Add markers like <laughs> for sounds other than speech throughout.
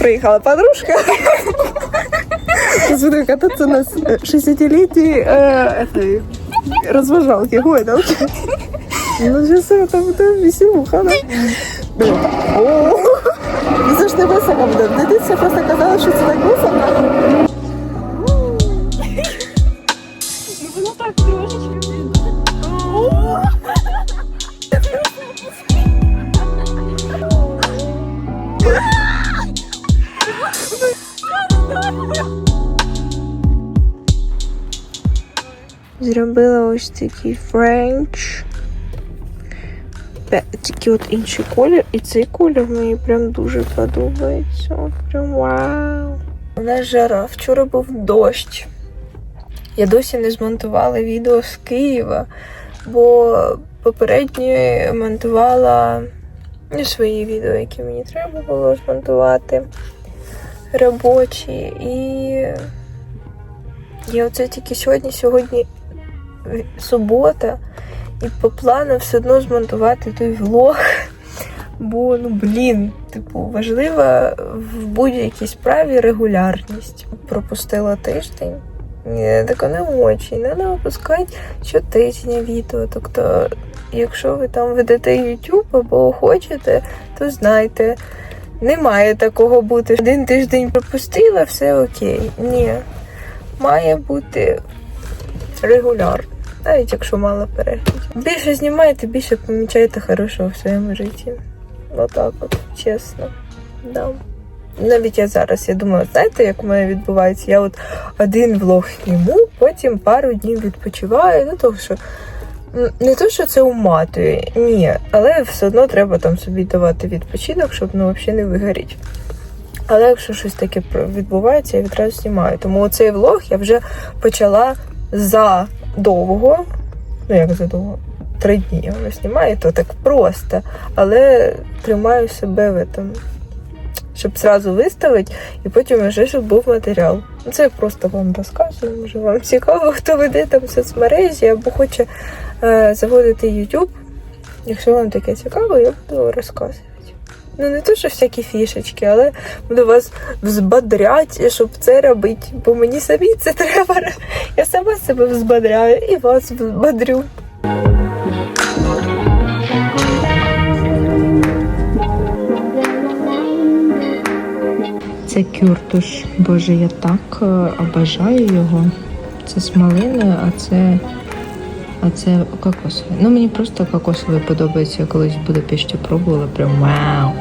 приїхала подружка. Сейчас буду кататься на с- 60-летней э, этой разважалке, гойдалке. Ну, сейчас это буде веселуха, да? Блин. О, Ну, це ж не високо буде. В дитинстві просто казалось, що це так високо. Зробила ось такий френч. Тільки от інший колір, і цей колір мені прям дуже подобається. Прям вау. У нас жара. Вчора був дощ. Я досі не змонтувала відео з Києва, бо попередньо монтувала не свої відео, які мені треба було змонтувати. Робочі. І я оце тільки сьогодні, сьогодні субота, і по плану все одно змонтувати той влог. Бо, ну блін, типу, важлива в будь-якій справі регулярність. Пропустила тиждень. Ні, так не очі. Треба випускати щотижня відео. Тобто, якщо ви там ведете YouTube або хочете, то знайте, не має такого бути. Один тиждень пропустила, все окей. Ні. Має бути регулярно. Навіть якщо мало переглядів. Більше знімаєте, більше помічаєте хорошого в своєму житті. Отак от, чесно. Да. Навіть я зараз, я думаю, знаєте, як у мене відбувається? Я от один влог зніму, потім пару днів відпочиваю. Ну, тому що не то, що це уматує, ні, але все одно треба там собі давати відпочинок, щоб ну, взагалі не вигоріти. Але якщо щось таке відбувається, я відразу знімаю. Тому оцей влог я вже почала задовго. Ну, як задовго? Три дні я вже знімаю, то так просто. Але тримаю себе в этом, щоб зразу виставити, і потім вже щоб був матеріал. Ну, Це я просто вам розказую, може вам цікаво, <laughs> хто веде там соцмережі або хоче е, заводити YouTube. Якщо вам таке цікаво, я буду розказувати. Ну, не то, що всякі фішечки, але буду вас взбодряти, щоб це робити. Бо мені самі це <laughs> треба. Я сама себе взбодряю і вас взбодрю. Це кюртуш. Боже, я так е, обожаю його. Це з малиною, а це. А це кокосовий. Ну мені просто кокосовий подобається. Я колись в Будапешті пробувала, прям вау.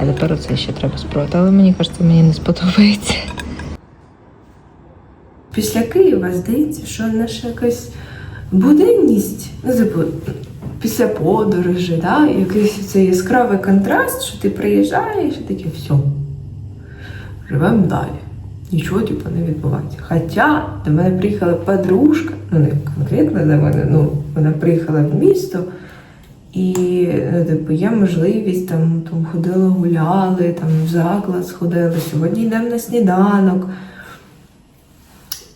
А тепер оце ще треба спробувати. Але мені кажеться, мені не сподобається. Після Києва здається, що наша якась буденність, ну, типу, після подорожі, да, якийсь цей яскравий контраст, що ти приїжджаєш і таке все. Живемо далі. Нічого типу, не відбувається. Хоча до мене приїхала подружка, ну не конкретно до мене, ну вона приїхала в місто, і ну, типу, є можливість там, там ходили, гуляли, там в заклад сходили, сьогодні йдемо на сніданок.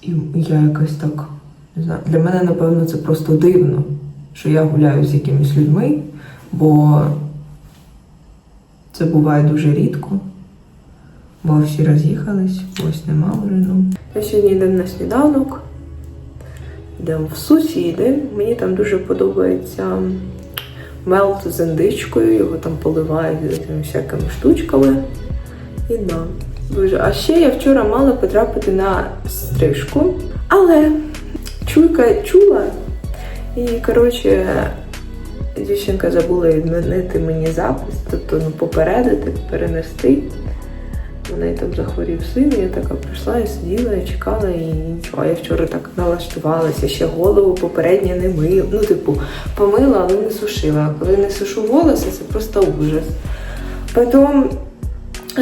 І я якось так не знаю. Для мене, напевно, це просто дивно, що я гуляю з якимись людьми, бо це буває дуже рідко. Бо всі роз'їхались, ось нема вже. Ну. Ми сьогодні йдемо на сніданок, йдемо в сусіди. Мені там дуже подобається мелт з індичкою, його там поливають всякими штучками. І да. Дуже. А ще я вчора мала потрапити на стрижку, але чуйка чула. І, коротше, дівчинка забула відмінити мені запис, тобто ну, попередити, перенести. У неї там захворів син, і я така прийшла і сиділа, і чекала, і нічого. Я вчора так налаштувалася, ще голову попередньо не мила. Ну, типу, помила, але не сушила. А коли не сушу волосся, це просто ужас. Потім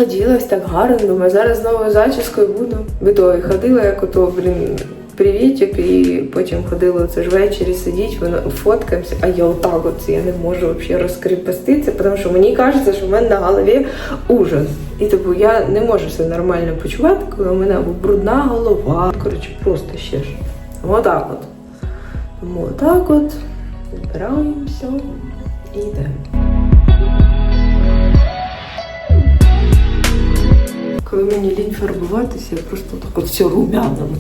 оділась так гарно, думаю, зараз з новою зачіскою буду. Бідою ходила, як ото, блін, привітик, і потім ходила це ж ввечері сидіть, воно фоткаємося, а я отак от я не можу взагалі розкріпоститися, тому що мені кажеться, що в мене на голові ужас. І типу я не можу себе нормально почувати, коли у мене або брудна голова. Коротше, просто ще ж. Отак от. Тому отак от збираємося і йдемо. коли мені лінь фарбуватися, я просто так от все румянами.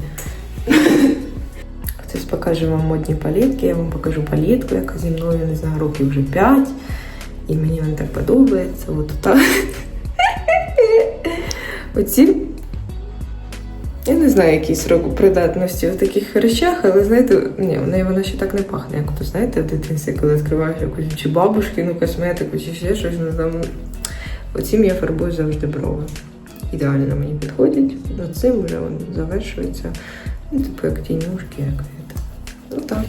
Хтось покаже вам модні палітки, я вам покажу палітку, яка зі мною, не знаю, років вже 5. І мені вона так подобається. От так. Оці. Я не знаю, який срок придатності в таких речах, але знаєте, ні, в неї вона ще так не пахне, як то знаєте, в дитинстві, коли відкриваєш якусь чи бабушкину косметику, чи ще щось, ну там. Оцім я фарбую завжди брови. Ідеально мені підходять. Оцим вже завершується. Ну, типу як тінюшки, як це. Ну так.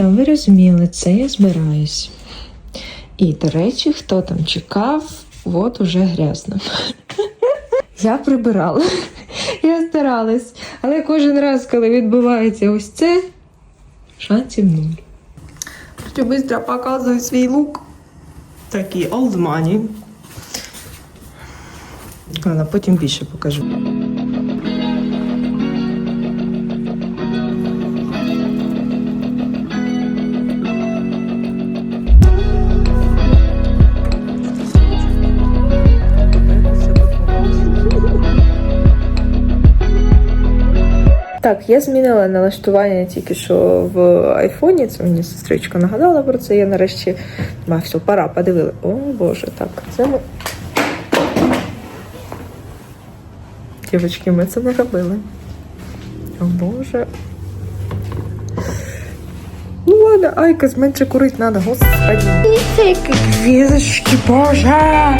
Ви розуміли, це я збираюсь. І, до речі, хто там чекав, от уже грязно. Я прибирала, я старалась, але кожен раз, коли відбувається ось це, шансів нуль. Що швидко показую свій лук. Такий old money. Потім більше покажу. Так, я змінила налаштування тільки що в айфоні. Це мені сестричка нагадала про це. Я нарешті а, все, пора, подивили. О Боже, так. Це ми. Дівчатки, ми це не робили. О Боже. Ну ладно, Айкос, менше курить надо, господи. Дивіться, які квіточки, боже!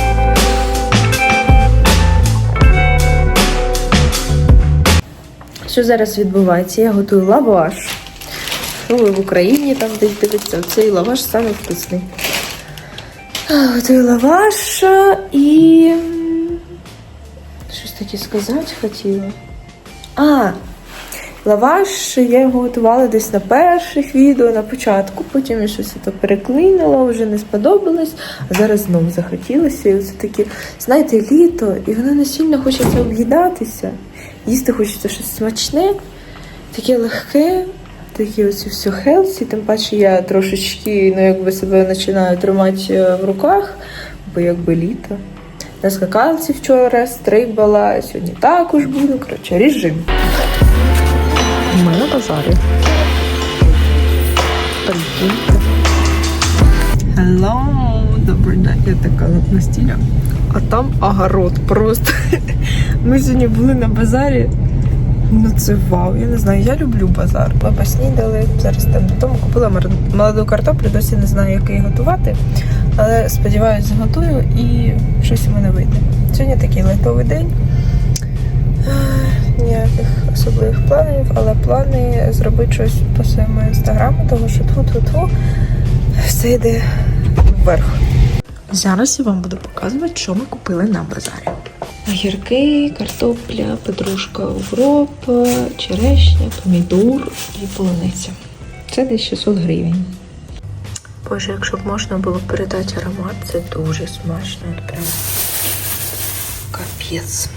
Що зараз відбувається? Я готую лаваш. Ну, ви в Україні там десь дивиться, цей лаваш саме вкусний. Готую лаваш і. Щось таке сказати хотіла. А, лаваш я його готувала десь на перших відео, на початку, потім я щось це переклинила, вже не сподобалось, а зараз знову захотілося. І це таке, знаєте, літо, і воно не сильно хочеться об'їдатися. Їсти хочеться щось смачне, таке легке, таке ось все хелсі. Тим паче я трошечки ну, якби себе починаю тримати е, в руках, бо якби літо. На скакалці вчора стрибала, сьогодні також буду. Коротше, режим. Ми на базарі. Hello, добрий день. Я така на стіля. А там огород просто. <laughs> Ми сьогодні були на базарі. Ну це вау, я не знаю, я люблю базар. Ми поснідали, зараз там додому купила молоду картоплю, досі не знаю, як її готувати. Але сподіваюся, зготую і щось у мене вийде. Сьогодні такий лайтовий день. Ніяких особливих планів, але плани зробити щось по своєму інстаграму, тому що тут-тут все йде вверх. Зараз я вам буду показувати, що ми купили на базарі. Огірки, картопля, петрушка, укроп, черешня, помідор і полуниця. Це десь 600 гривень. Боже, якщо б можна було передати аромат, це дуже смачно. От прям капець.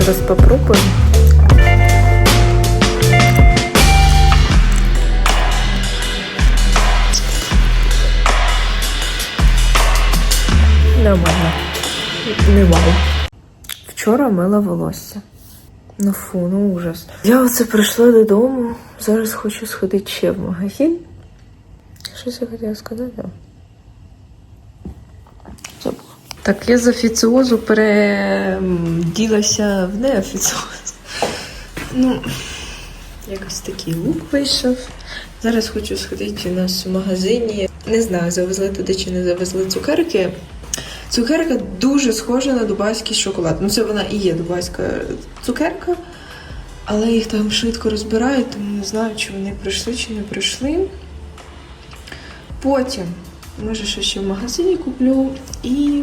Зараз попробуємо. Нормально. Не. Вчора мила волосся. Ну фу, ну ужас. Я оце прийшла додому. Зараз хочу сходити ще в магазин. Щось я хотіла сказати. Так, я з офіціозу переділася в неофіціоз. Ну, якось такий лук вийшов. Зараз хочу сходити у нас в магазині. Не знаю, завезли туди чи не завезли цукерки. Цукерка дуже схожа на дубайський шоколад. Ну, це вона і є дубайська цукерка, але їх там швидко розбирають, тому не знаю, чи вони прийшли, чи не прийшли. Потім, може, що ще в магазині куплю і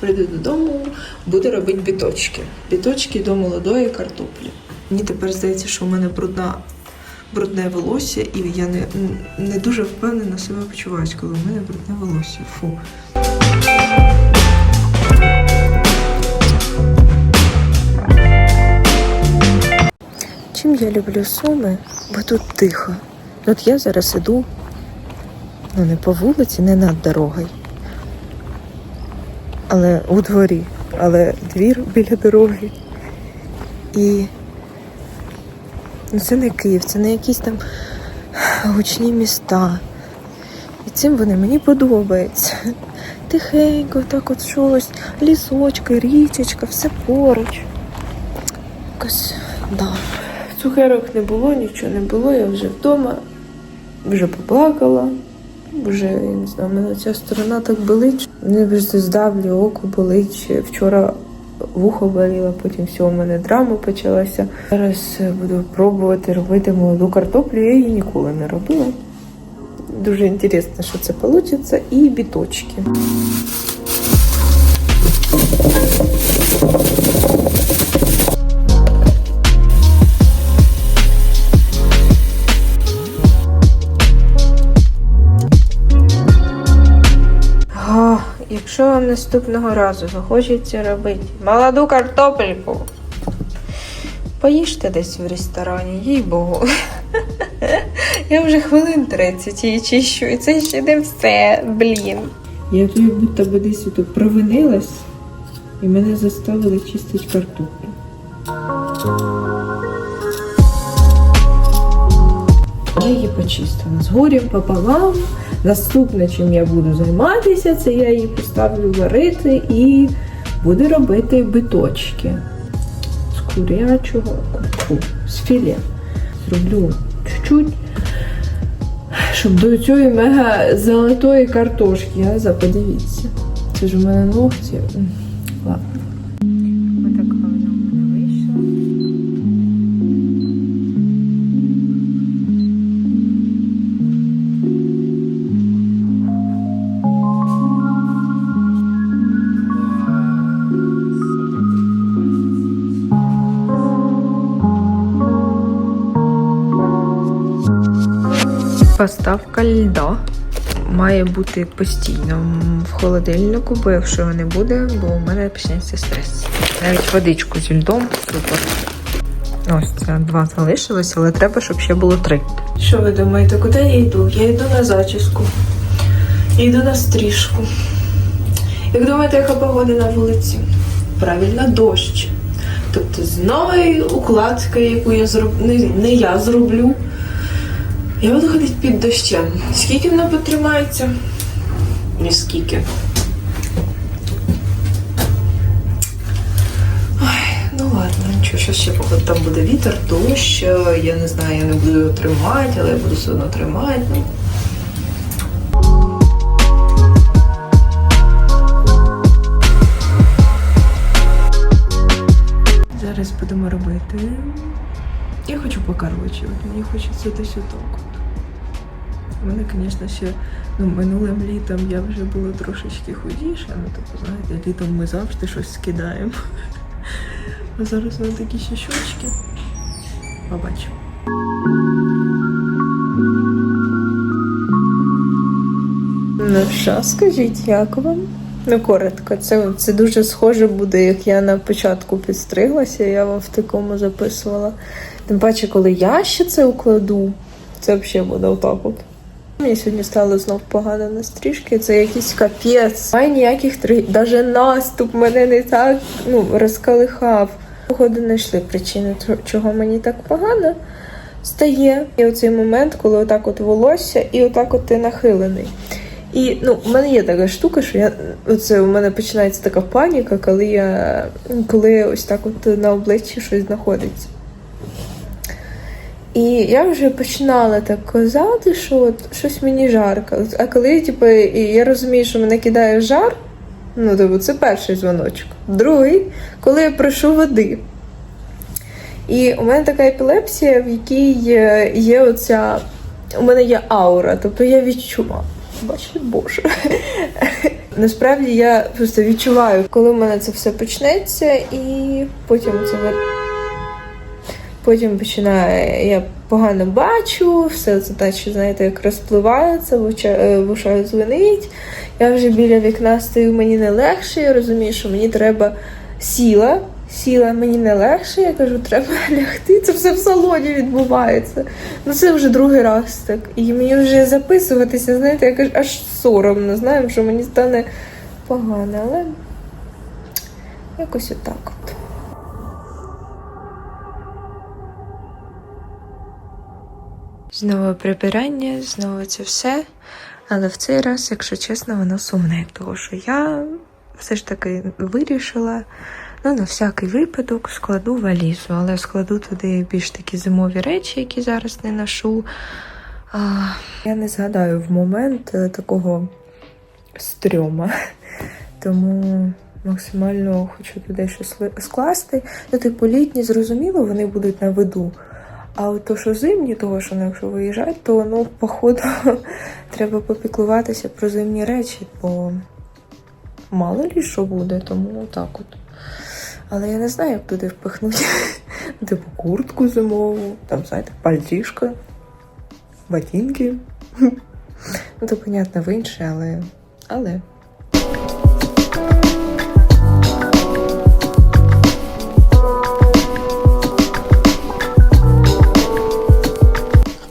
прийду додому, буду робити біточки. Біточки до молодої картоплі. Мені тепер здається, що в мене брудна, брудне волосся, і я не, не дуже впевнено себе почуваюся, коли в мене брудне волосся. Фу. Чим я люблю суми, бо тут тихо. От я зараз іду Ну, не по вулиці, не над дорогою. Але у дворі. Але двір біля дороги. І ну, це не Київ, це не якісь там гучні міста. І цим вони мені подобаються. Тихенько, так от щось, лісочки, річечка, все поруч. Якось, да. Цукерок не було, нічого не було, я вже вдома, вже поплакала, вже, я не знаю, мене ця сторона так болить. Мене вже здавлю, око болить. Вчора вухо боліло, потім все, у мене драма почалася. Зараз буду пробувати робити молоду картоплю, я її ніколи не робила. Дуже інтересно, що це вийде. І біточки. Наступного разу захочеться робити молоду картопельку, поїжте десь в ресторані, їй Богу. <laughs> Я вже хвилин 30 її чищу, і це ще не все, блін. Я тут як будто би десь провинилась, і мене заставили чистити картоплю. Я її почистила з горем пополам. Наступне, чим я буду займатися, це я її поставлю варити і буду робити биточки з курячого фу, з філе. Зроблю чуть-чуть, щоб до цієї мега золотої картошки. А подивіться. Це ж у мене ногті. Поставка льда має бути постійно в холодильнику, бо якщо його не буде, бо у мене почнеться стрес. Навіть водичку зі льдом супер. Ось це два залишилось, але треба, щоб ще було три. Що ви думаєте, куди я йду? Я йду на зачіску. Я йду на стрижку. Як думаєте, яка погода на вулиці? Правильно, дощ. Тобто з нової укладки, яку я зроб... не, не я зроблю. Я буду ходити під дощем. Скільки воно потримається? Ні скільки. Ой, ну ладно, нічого, що ще походу там буде вітер, дощ. е, Я не знаю, я не буду його тримати, але я буду все одно тримати. Ну, Зараз будемо робити. Я хочу покорочувати, мені хочеться десь отак. У мене, звісно, ще ну, минулим літом я вже була трошечки худіша, ну тобто, знаєте, літом ми завжди щось скидаємо. А зараз у такі ще щочки. Побачимо. Ну що, скажіть, як вам? Ну, коротко, це, це дуже схоже буде, як я на початку підстриглася, я вам в такому записувала. Тим паче, коли я ще це укладу, це взагалі буде отак от. Мені сьогодні стало знов погано на стрижки, це якийсь капець. Немає ніяких три, навіть наступ мене не так ну, розкалихав. Походу знайшли причину, чого- чого мені так погано стає. І оцей момент, коли отак от волосся і отак от ти нахилений. І ну, у мене є така штука, що я оце у мене починається така паніка, коли я коли ось так от на обличчі щось знаходиться. І я вже починала так казати, що от щось мені жарко. А коли типу, я розумію, що мене кидає жар, ну тобто це перший дзвоночок. Другий, коли я прошу води. І у мене така епілепсія, в якій є, є оця. У мене є аура, тобто я відчуваю. Бачите, боже. <laughs> Насправді я просто відчуваю, коли в мене це все почнеться, і потім це Потім починає, я погано бачу, все це наче, знаєте, як розпливається, в оча- е, ушах дзвонить. Я вже біля вікна стою, мені не легше, я розумію, що мені треба сіла, Сіла, мені не легше, я кажу, треба <laughs> лягти. Це все в салоні відбувається. Ну це вже другий раз так. І мені вже записуватися, знаєте, я кажу, аж соромно, знаю, що мені стане погано, але якось отак от. Знову прибирання, знову це все. Але в цей раз, якщо чесно, воно сумне, тому що я все ж таки вирішила, ну, на всякий випадок складу валізу, але складу туди більш такі зимові речі, які зараз не ношу. А, я не згадаю в момент е, такого стрьома, тому максимально хочу туди щось скласти. Ну, типу, літні, зрозуміло, вони будуть на виду. А от то, що зимні, того, що ну, якщо виїжджати, то ну, походу <laughs> треба попіклуватися про зимні речі, бо мало лі що буде, тому так от. Але я не знаю, як туди впихнути. <laughs> Типу куртку зимову, там, знаєте, пальтішко, ботинки. <laughs> Ну, то, понятно, в інше, але. але.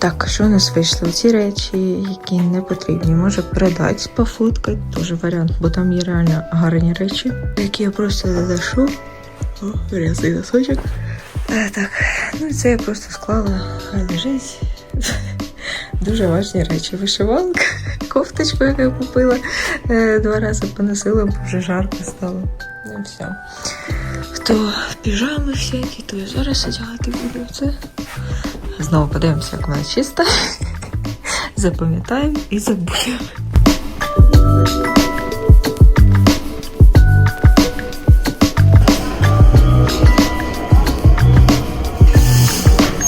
Так, що у нас вийшло? Ці речі, які не потрібні, може передати, пофоткати, теж варіант, бо там є реально гарні речі, які я просто залишу. О, грязний носочок. Е, так, ну це я просто склала, хай лежить. <laughs> Дуже важні речі. Вишиванка, <laughs> кофточку, яку я купила, е, два рази поносила, бо вже жарко стало. Ну все. Хто в піжами всякі, то я зараз одягати буду це. Знову подивимося, як вона чиста. <laughs> Запам'ятаємо і забудемо.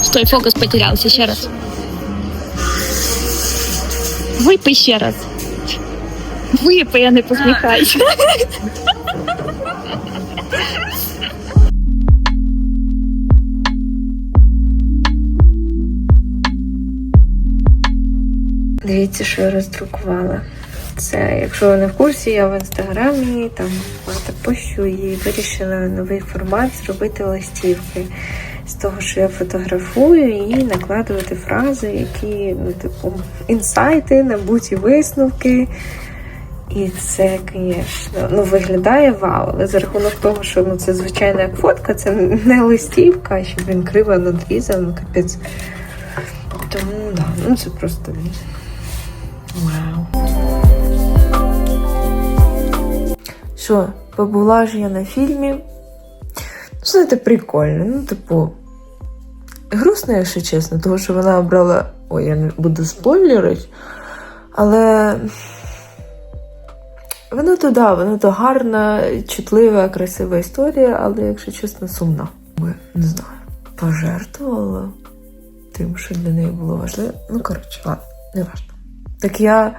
Стой, фокус потерялся. Еще раз. Випий ще раз. Випий, а не посміхайся. <laughs> Дивіться, що я роздрукувала. Це, якщо ви не в курсі, я в інстаграмі там багато пощу і вирішила новий формат зробити листівки. З того, що я фотографую і накладувати фрази, які, ну, типу, інсайти, набуті висновки. І це, звісно, ну, виглядає вау, але за рахунок того, що ну, це звичайна як фотка, це не листівка, щоб він криво надрізав, ну капець. Тому да, ну це просто Що, побула ж я на фільмі. Ну, знаєте, прикольно. Ну, типу, грустно, якщо чесно, тому що вона обрала. Ой, я не буду спойлерити, але. Воно то да, воно то гарна, чутлива, красива історія, але, якщо чесно, сумна. Би, не знаю, пожертвувала тим, що для неї було важливо. Ну, коротше, ладно, не важливо. Так я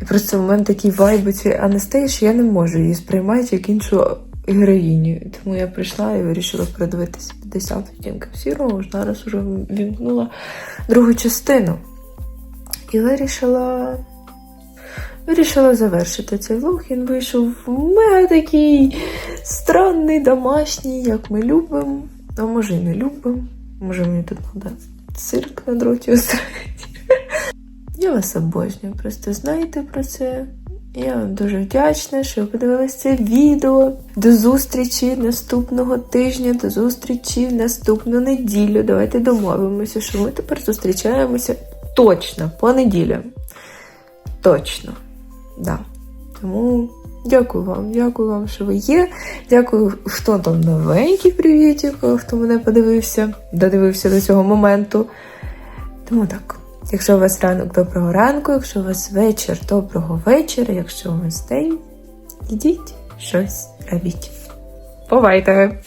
і просто в мене такі вайби цієї Анастеї, що я не можу її сприймати як іншу героїню. Тому я прийшла і вирішила передивитися 50 відтінків сірого. Зараз вже вімкнула другу частину. І вирішила. Вирішила завершити цей влог. Він вийшов мега такий странний, домашній, як ми любимо. А може і не любимо. Може мені тут треба цирк на дроті устроїти. Я вас обожнюю, просто знайте про це. Я вам дуже вдячна, що ви подивилися це відео. До зустрічі наступного тижня, до зустрічі в наступну неділю. Давайте домовимося, що ми тепер зустрічаємося точно по неділям. Точно. Да. Тому дякую вам, дякую вам, що ви є. Дякую, хто там новенький привітик, хто мене подивився, додивився до цього моменту. Тому так. Якщо у вас ранок доброго ранку, якщо у вас вечір доброго вечора, якщо у вас день, ідіть щось робіть. Бувайте!